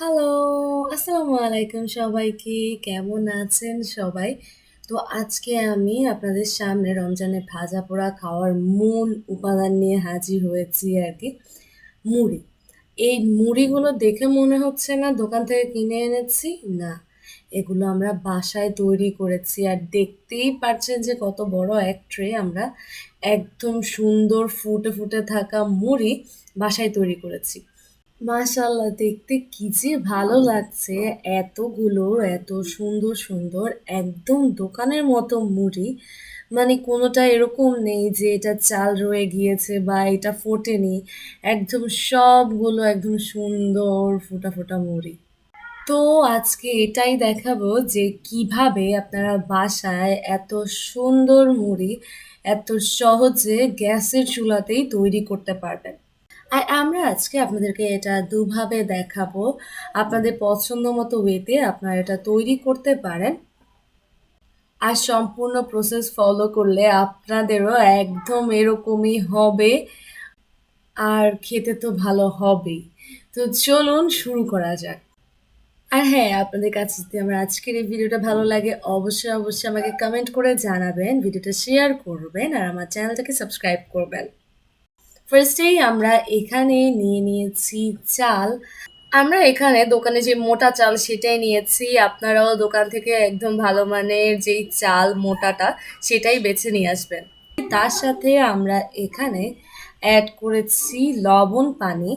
Hello, আসসালামু আলাইকুম সবাইকে। কেমন আছেন সবাই? তো আজকে আমি আপনাদের সামনে রমজানে ভাজা-পোড়া খাওয়ার মূল উপাদান নিয়ে হাজির হয়েছি আর কি মুড়ি। এই মুড়িগুলো দেখে মনে হচ্ছে না দোকান থেকে কিনে এনেছি, না। এগুলো আমরা বাসায় তৈরি করেছি। আর দেখতেই পারছেন যে কত বড় এক ট্রে আমরা একদম সুন্দর ফুটে, ফুটে থাকা মুড়ি বাসায় তৈরি করেছি। মাশাআল্লাহ দেখতে কি যে ভালো লাগছে এতগুলো এত সুন্দর, সুন্দর একদম দোকানের মতো মুড়ি। মানে কোনোটা এরকম নেই যে এটা চাল রয়ে গিয়েছে বা এটা ফোটেনি। একদম সবগুলো একদম সুন্দর ফোটা, ফোটা মুড়ি। তো আজকে এটাই দেখাবো যে কীভাবে আপনারা বাসায় এত সুন্দর মুড়ি এত সহজে গ্যাসের চুলাতেই তৈরি করতে পারবেন। আর আমরা আজকে আপনাদেরকে এটা দুভাবে দেখাবো। আপনাদের পছন্দ মতো ওয়েতে আপনারা এটা তৈরি করতে পারেন। আর সম্পূর্ণ প্রসেস ফলো করলে আপনাদেরও একদম এরকমই হবে। আর খেতে তো ভালো হবেই। তো চলুন শুরু করা যাক। আর হ্যাঁ, আপনাদের কাছে যদি আমার আজকের এই ভিডিওটা ভালো লাগে অবশ্যই, অবশ্যই আমাকে কমেন্ট করে জানাবেন, ভিডিওটা শেয়ার করবেন আর আমার চ্যানেলটাকে সাবস্ক্রাইব করবেন। ফার্স্টেই আমরা এখানে নিয়ে নিয়েছি চাল। আমরা এখানে দোকানে যে মোটা চাল সেটাই নিয়েছি। আপনারাও দোকান থেকে একদম ভালো মানের যেই চাল মোটাটা সেটাই বেছে নিয়ে আসবেন। তার সাথে আমরা এখানে অ্যাড করেছি লবণ পানি।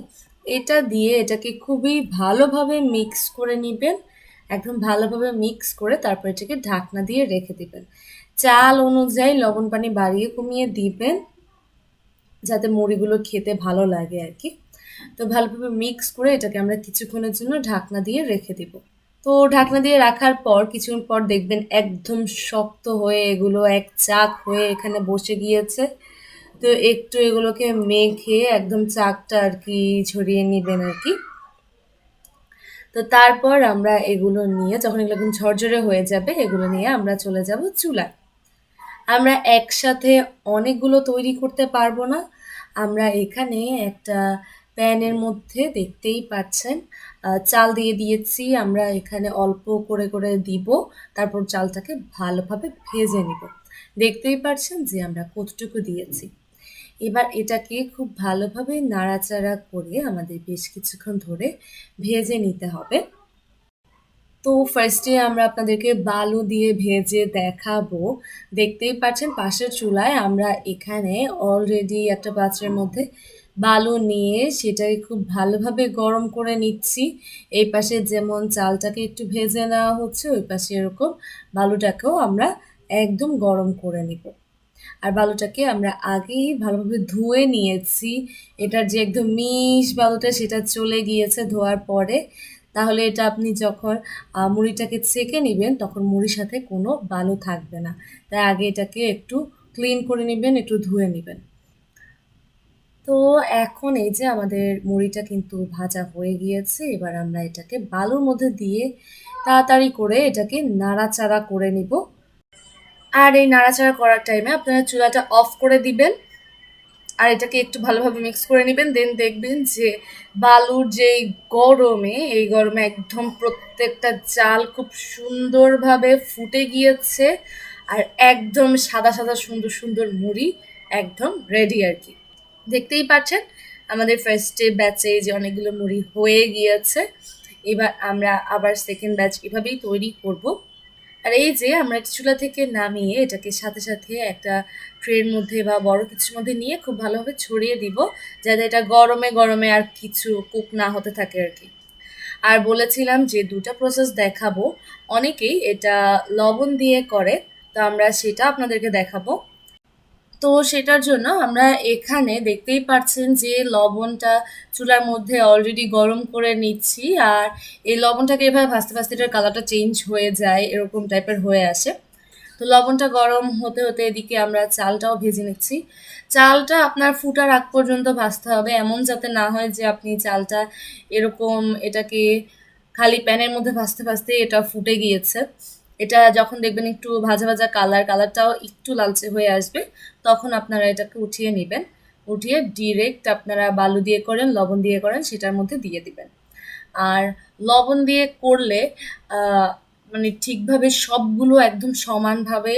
এটা দিয়ে এটাকে খুবই ভালোভাবে মিক্স করে নিবেন। একদম ভালোভাবে মিক্স করে তারপর এটাকে ঢাকনা দিয়ে রেখে দিবেন। চাল অনুযায়ী লবণ পানি বাড়িয়ে কমিয়ে দিবেন। যাতে মুড়িগুলো খেতে ভালো লাগে আর কি। তো ভালোভাবে মিক্স করে এটাকে আমরা কিছুক্ষণের জন্য ঢাকনা দিয়ে রেখে দিব। তো ঢাকনা দিয়ে রাখার পর কিছুক্ষণ পর দেখবেন একদম শক্ত হয়ে এগুলো এক চাক হয়ে এখানে বসে গিয়েছে। তো একটু এগুলোকে মেখে একদম চাকটা আর কি ছড়িয়ে নেবেন আর কি। তো তারপর আমরা এগুলো নিয়ে যখন এগুলো একদম ঝরঝরে হয়ে যাবে, এগুলো নিয়ে আমরা চলে যাব চুলায়। আমরা একসাথে অনেকগুলো তৈরি করতে পারব না। আমরা এখানে একটা প্যানের মধ্যে দেখতেই পাচ্ছেন চাল দিয়ে দিয়েছি। আমরা এখানে অল্প করে করে দিব, তারপর চালটাকে ভালোভাবে ভেজে নিব। দেখতেই পাচ্ছেন যে আমরা কতটুকু দিয়েছি। এবার এটাকে খুব ভালোভাবে নাড়াচাড়া করে আমাদের বেশ কিছুক্ষণ ধরে ভেজে নিতে হবে। তো ফার্স্টে আমরা আপনাদেরকে বালু দিয়ে ভেজে দেখাবো। দেখতেই পাচ্ছেন পাশের চুলায় আমরা এখানে অলরেডি একটা পাত্রের মধ্যে বালু নিয়ে সেটাকে খুব ভালোভাবে গরম করে নিচ্ছি। এই পাশে যেমন চালটাকে একটু ভেজে নেওয়া হচ্ছে, ওই পাশে এরকম বালুটাকেও আমরা একদম গরম করে নিব। আর বালুটাকে আমরা আগেই ভালোভাবে ধুয়ে নিয়েছি। এটার যে একদম মিশ বালুটা সেটা চলে গিয়েছে ধোয়ার পরে। তাহলে এটা আপনি যখন মুড়িটাকে ছেঁকে নেবেন, তখন মুড়ির সাথে কোনো বালু থাকবে না। তাই আগে এটাকে একটু ক্লিন করে নেবেন, একটু ধুয়ে নেবেন। তো এখন এই যে আমাদের মুড়িটা কিন্তু ভাজা হয়ে গিয়েছে, এবার আমরা এটাকে বালুর মধ্যে দিয়ে তাড়াতাড়ি করে এটাকে নাড়াচাড়া করে নিব। আর এই নাড়াচাড়া করার টাইমে আপনারা চুলাটা অফ করে দিবেন। আর এটাকে একটু ভালোভাবে মিক্স করে নেবেন দেন দেখবেন যে বালুর যেই গরমে, এই গরমে একদম প্রত্যেকটা চাল খুব সুন্দরভাবে ফুটে গিয়েছে আর একদম সাদা সাদা সুন্দর সুন্দর মুড়ি একদম রেডি আর কি। দেখতেই পাচ্ছেন আমাদের ফার্স্টে ব্যাচে যে অনেকগুলো মুড়ি হয়ে গিয়েছে। এবার আমরা আবার সেকেন্ড ব্যাচ এভাবেই তৈরি করব। আর এই যে আমরা চুলা থেকে নামিয়ে এটাকে সাথে সাথে একটা ট্রের মধ্যে বা বড় কিছুর মধ্যে নিয়ে খুব ভালোভাবে ছড়িয়ে দিব, যাতে এটা গরমে গরমে আর কিছু কুক না হতে থাকে আর কি। আর বলেছিলাম যে দুটা প্রসেস দেখাবো, অনেকেই এটা লবণ দিয়ে করে, তো আমরা সেটা আপনাদেরকে দেখাবো। তো সেটার জন্য আমরা এখানে দেখতেই পাচ্ছেন যে লবণটা চুলার মধ্যে অলরেডি গরম করে নিচ্ছি আর এই লবণটাকে এভাবে ভাজতে ভাজতে এটার কালারটা চেঞ্জ হয়ে যায়, এরকম টাইপের হয়ে আসে। তো লবণটা গরম হতে হতে এদিকে আমরা চালটাও ভেজে নিচ্ছি। চালটা আপনার ফুটার আগ পর্যন্ত ভাজতে হবে, এমন যাতে না হয় যে আপনি চালটা এরকম এটাকে খালি প্যানের মধ্যে ভাজতে ভাজতে এটা ফুটে গিয়েছে। এটা যখন দেখবেন একটু ভাজা ভাজা কালার কালারটাও একটু লালচে হয়ে আসবে, তখন আপনারা এটাকে উঠিয়ে নেবেন। উঠিয়ে ডিরেক্ট আপনারা বালু দিয়ে করেন, লবণ দিয়ে করেন, সেটার মধ্যে দিয়ে দিবেন। আর লবণ দিয়ে করলে মানে ঠিকভাবে সবগুলো একদম সমানভাবে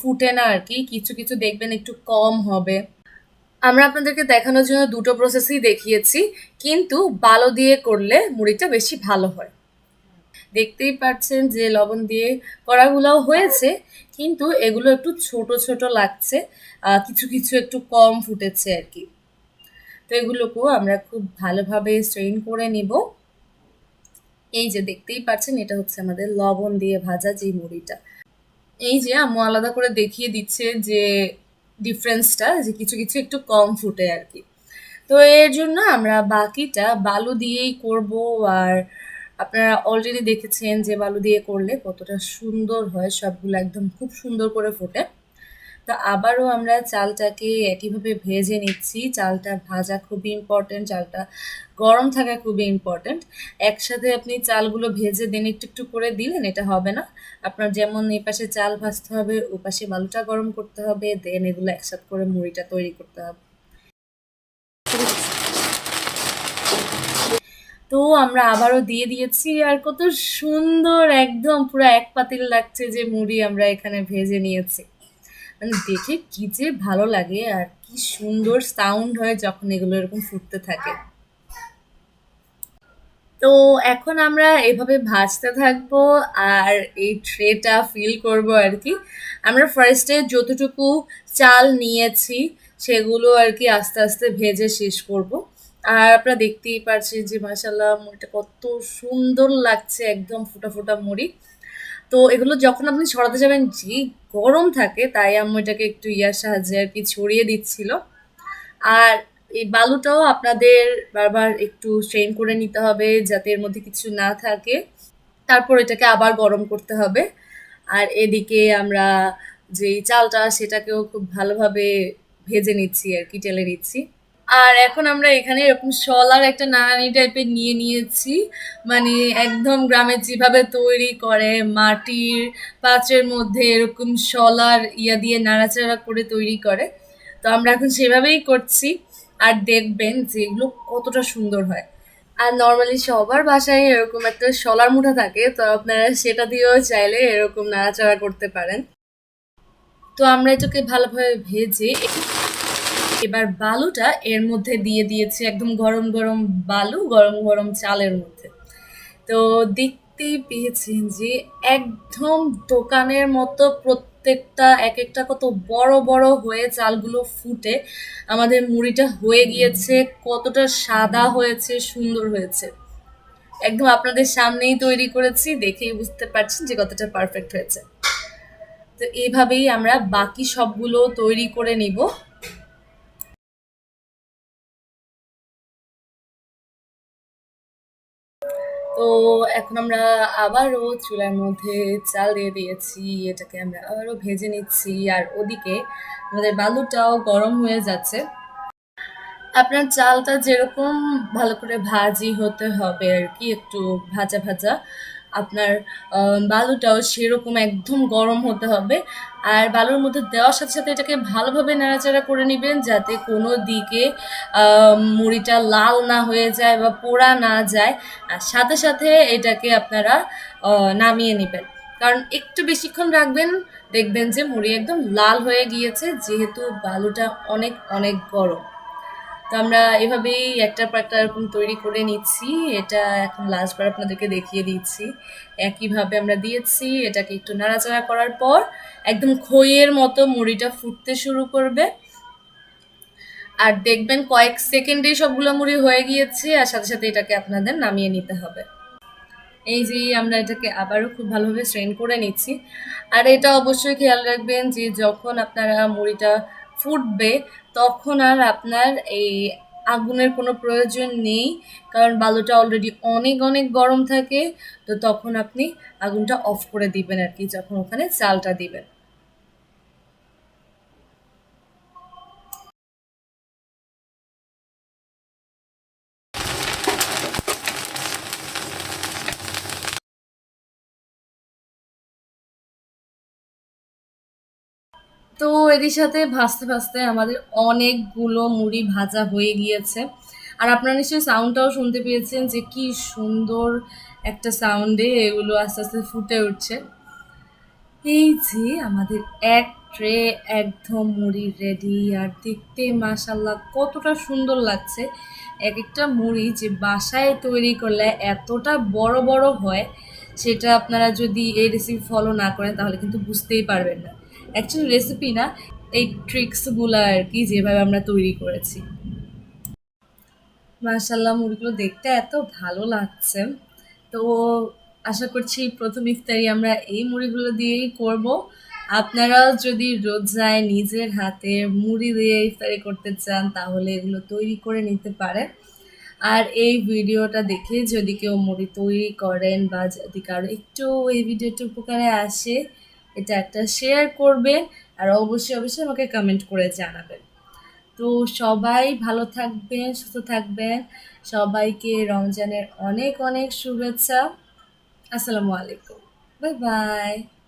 ফুটে না আর কি, কিছু কিছু দেখবেন একটু কম হবে। আমরা আপনাদেরকে দেখানোর জন্য দুটো প্রসেসই দেখিয়েছি, কিন্তু বালো দিয়ে করলে মুড়িটা বেশি ভালো হয়। দেখতেই পাচ্ছেন যে লবণ দিয়ে কড়াগুলোও হয়েছে, কিন্তু এগুলো একটু ছোট ছোট লাগছে কিছু কিছু একটু কম ফুটেছে আর কি। তো এগুলোকেও আমরা খুব ভালোভাবে স্ট্রেন করে নিব। এই যে দেখতেই পাচ্ছেন, এটা হচ্ছে আমাদের লবণ দিয়ে ভাজা যে মুড়িটা। এই যে আম্মু আলাদা করে দেখিয়ে দিচ্ছে যে ডিফারেন্সটা যে কিছু কিছু একটু কম ফুটে আর কি। তো এর জন্য আমরা বাকিটা বালু দিয়েই করব আর আপনারা অলরেডি দেখেছেন যে বালু দিয়ে করলে কতটা সুন্দর হয়, সবগুলো একদম খুব সুন্দর করে ফোটে। তো আবারও আমরা চালটাকে একইভাবে ভেজে নিচ্ছি। চালটা ভাজা খুবই ইম্পর্টেন্ট চালটা গরম থাকা খুবই ইম্পর্টেন্ট একসাথে আপনি চালগুলো ভেজে দেন, একটু একটু করে দিলেন, এটা হবে না। আপনার যেমন এই পাশে চাল ভাজতে হবে ও পাশে বালুটা গরম করতে হবে, দেন এগুলো একসাথে করে মুড়িটা তৈরি করতে হবে। তো আমরা আবারও দিয়ে দিয়েছি আর কত সুন্দর একদম পুরো এক পাতিল লাগছে যে মুড়ি আমরা এখানে ভেজে নিয়েছি। মানে দেখে কি যে ভালো লাগে আর কি সুন্দর সাউন্ড হয় যখন এগুলো এরকম ফুটতে থাকে। তো এখন আমরা এভাবে ভাজতে থাকব আর এই ট্রেটা ফিল করব আর কি। আমরা ফার্স্টে যতটুকু চাল নিয়েছি সেগুলো আর কি আস্তে আস্তে ভেজে শেষ করব। আর আপনারা দেখতেই পাচ্ছেন যে মাসাল্লাহ মুড়িটা কত সুন্দর লাগছে, একদম ফোটা ফোটা মুড়ি। তো এগুলো যখন আপনি ছড়াতে যাবেন, যে গরম থাকে, তাই আম্মু এটাকে একটু ইয়ার সাহায্যে আর কি ছড়িয়ে দিচ্ছিল। আর এই বালুটাও আপনাদের বারবার একটু স্ট্রেন করে নিতে হবে, যাতে এর মধ্যে কিছু না থাকে। তারপর এটাকে আবার গরম করতে হবে। আর এদিকে আমরা যেই চালটা, সেটাকেও খুব ভালোভাবে ভেজে নিচ্ছি আর কি, টেলে নিচ্ছি। আর এখন আমরা এখানে এরকম শলার একটা নানানি টাইপের নিয়ে নিয়েছি। মানে একদম গ্রামে যেভাবে তৈরি করে মাটির পাত্রের মধ্যে এরকম শলার ইয়া দিয়ে নাড়াচাড়া করে তৈরি করে। তো আমরা এখন সেভাবেই করছি। আর দেখবেন যে এগুলো কতটা সুন্দর হয়। আর নর্মালি সবার বাসায় এরকম একটা শলার মুঠা থাকে, তো আপনারা সেটা দিয়েও চাইলে এরকম নাড়াচাড়া করতে পারেন। তো আমরা এটাকে ভালোভাবে ভেজে এবার বালুটা এর মধ্যে দিয়ে দিয়েছি একদম গরম গরম বালু, গরম গরম চালের মধ্যে। তো দেখতেই পেয়েছেন যে একদম দোকানের মতো প্রত্যেকটা এক একটা কত বড় বড় হয়ে চালগুলো ফুটে। আমাদের মুড়িটা হয়ে গিয়েছে, কতটা সাদা হয়েছে, সুন্দর হয়েছে। একদম আপনাদের সামনেই তৈরি করেছি, দেখেই বুঝতে পারছেন যে কতটা পারফেক্ট হয়েছে। তো এইভাবেই আমরা বাকি সবগুলো তৈরি করে নিব। তো এখন আমরা আবারও চুলার মধ্যে চাল দিয়ে দিয়েছি, এটাকে আমরা আবারও ভেজে নিচ্ছি। আর ওদিকে আমাদের বালুটাও গরম হয়ে যাচ্ছে। আপনার চালটা যেরকম ভালো করে ভাজি হতে হবে আর কি, একটু ভাজা ভাজা, আপনার বালুটাও সেরকম একদম গরম হতে হবে। আর বালুর মধ্যে দেওয়ার সাথে সাথে এটাকে ভালোভাবে নাড়াচাড়া করে নেবেন যাতে কোনো দিকে মুড়িটা লাল না হয়ে যায় বা পোড়া না যায়। আর সাথে সাথে এটাকে আপনারা নামিয়ে নেবেন। কারণ একটু বেশিক্ষণ রাখবেন, দেখবেন যে মুড়ি একদম লাল হয়ে গিয়েছে, যেহেতু বালুটা অনেক অনেক গরম। তো আমরা এভাবেই একটার পর একটা এরকম তৈরি করে নিচ্ছি। এটা এখন লাস্টবার আপনাদেরকে দেখিয়ে দিচ্ছি। একইভাবে আমরা দিয়েছি, এটাকে একটু নাড়াচাড়া করার পর একদম খইয়ের মতো মুড়িটা ফুটতে শুরু করবে। আর দেখবেন কয়েক সেকেন্ডেই সবগুলো মুড়ি হয়ে গিয়েছে আর সাথে সাথে এটাকে আপনাদের নামিয়ে নিতে হবে। এই যে আমরা এটাকে আবারও খুব ভালোভাবে স্ট্রেন করে নিচ্ছি। আর এটা অবশ্যই খেয়াল রাখবেন যে যখন আপনারা মুড়িটা ফুটবে, তখন আর আপনার এই আগুনের কোনো প্রয়োজন নেই। কারণ বালুটা অলরেডি অনেক অনেক গরম থাকে, তো তখন আপনি আগুনটা অফ করে দিবেন আর কি যখন ওখানে চালটা দিবেন। তো এদের সাথে ভাজতে ভাজতে আমাদের অনেকগুলো মুড়ি ভাজা হয়ে গিয়েছে। আর আপনারা নিশ্চয়ই সাউন্ডটাও শুনতে পেয়েছেন যে কি সুন্দর একটা সাউন্ডে এগুলো আস্তে আস্তে ফুটে উঠছে। এই যে আমাদের এক ট্রে একদম মুড়ি রেডি আর দেখতে মাশাল্লাহ কতটা সুন্দর লাগছে। এক একটা মুড়ি যে বাসায় তৈরি করলে এতটা বড় বড় হয়, সেটা আপনারা যদি এই রেসিপি ফলো না করেন, তাহলে কিন্তু বুঝতেই পারবেন না। অ্যাকচুয়ালি রেসিপি না, এই ট্রিক্সগুলো আর কি যেভাবে আমরা তৈরি করেছি। মাশাল্লাহ মুড়িগুলো দেখতে এত ভালো লাগছে। তো আশা করছি প্রথম ইফতারি আমরা এই মুড়িগুলো দিয়েই করব। আপনারাও যদি রোজায় নিজের হাতে মুড়ি দিয়ে ইফতারি করতে চান, তাহলে এগুলো তৈরি করে নিতে পারেন। আর এই ভিডিওটা দেখে যদি কেউ মুড়ি তৈরি করেন বা যদি কারও একটু এই ভিডিওটা উপকারে আসে এটা একটা শেয়ার করবে আর অবশ্যই অবশ্যই আমাকে কমেন্ট করে জানাবেন তো সবাই ভালো থাকবেন, সুস্থ থাকবেন। সবাইকে রমজানের অনেক অনেক শুভেচ্ছা। আসসালামু আলাইকুম। Bye bye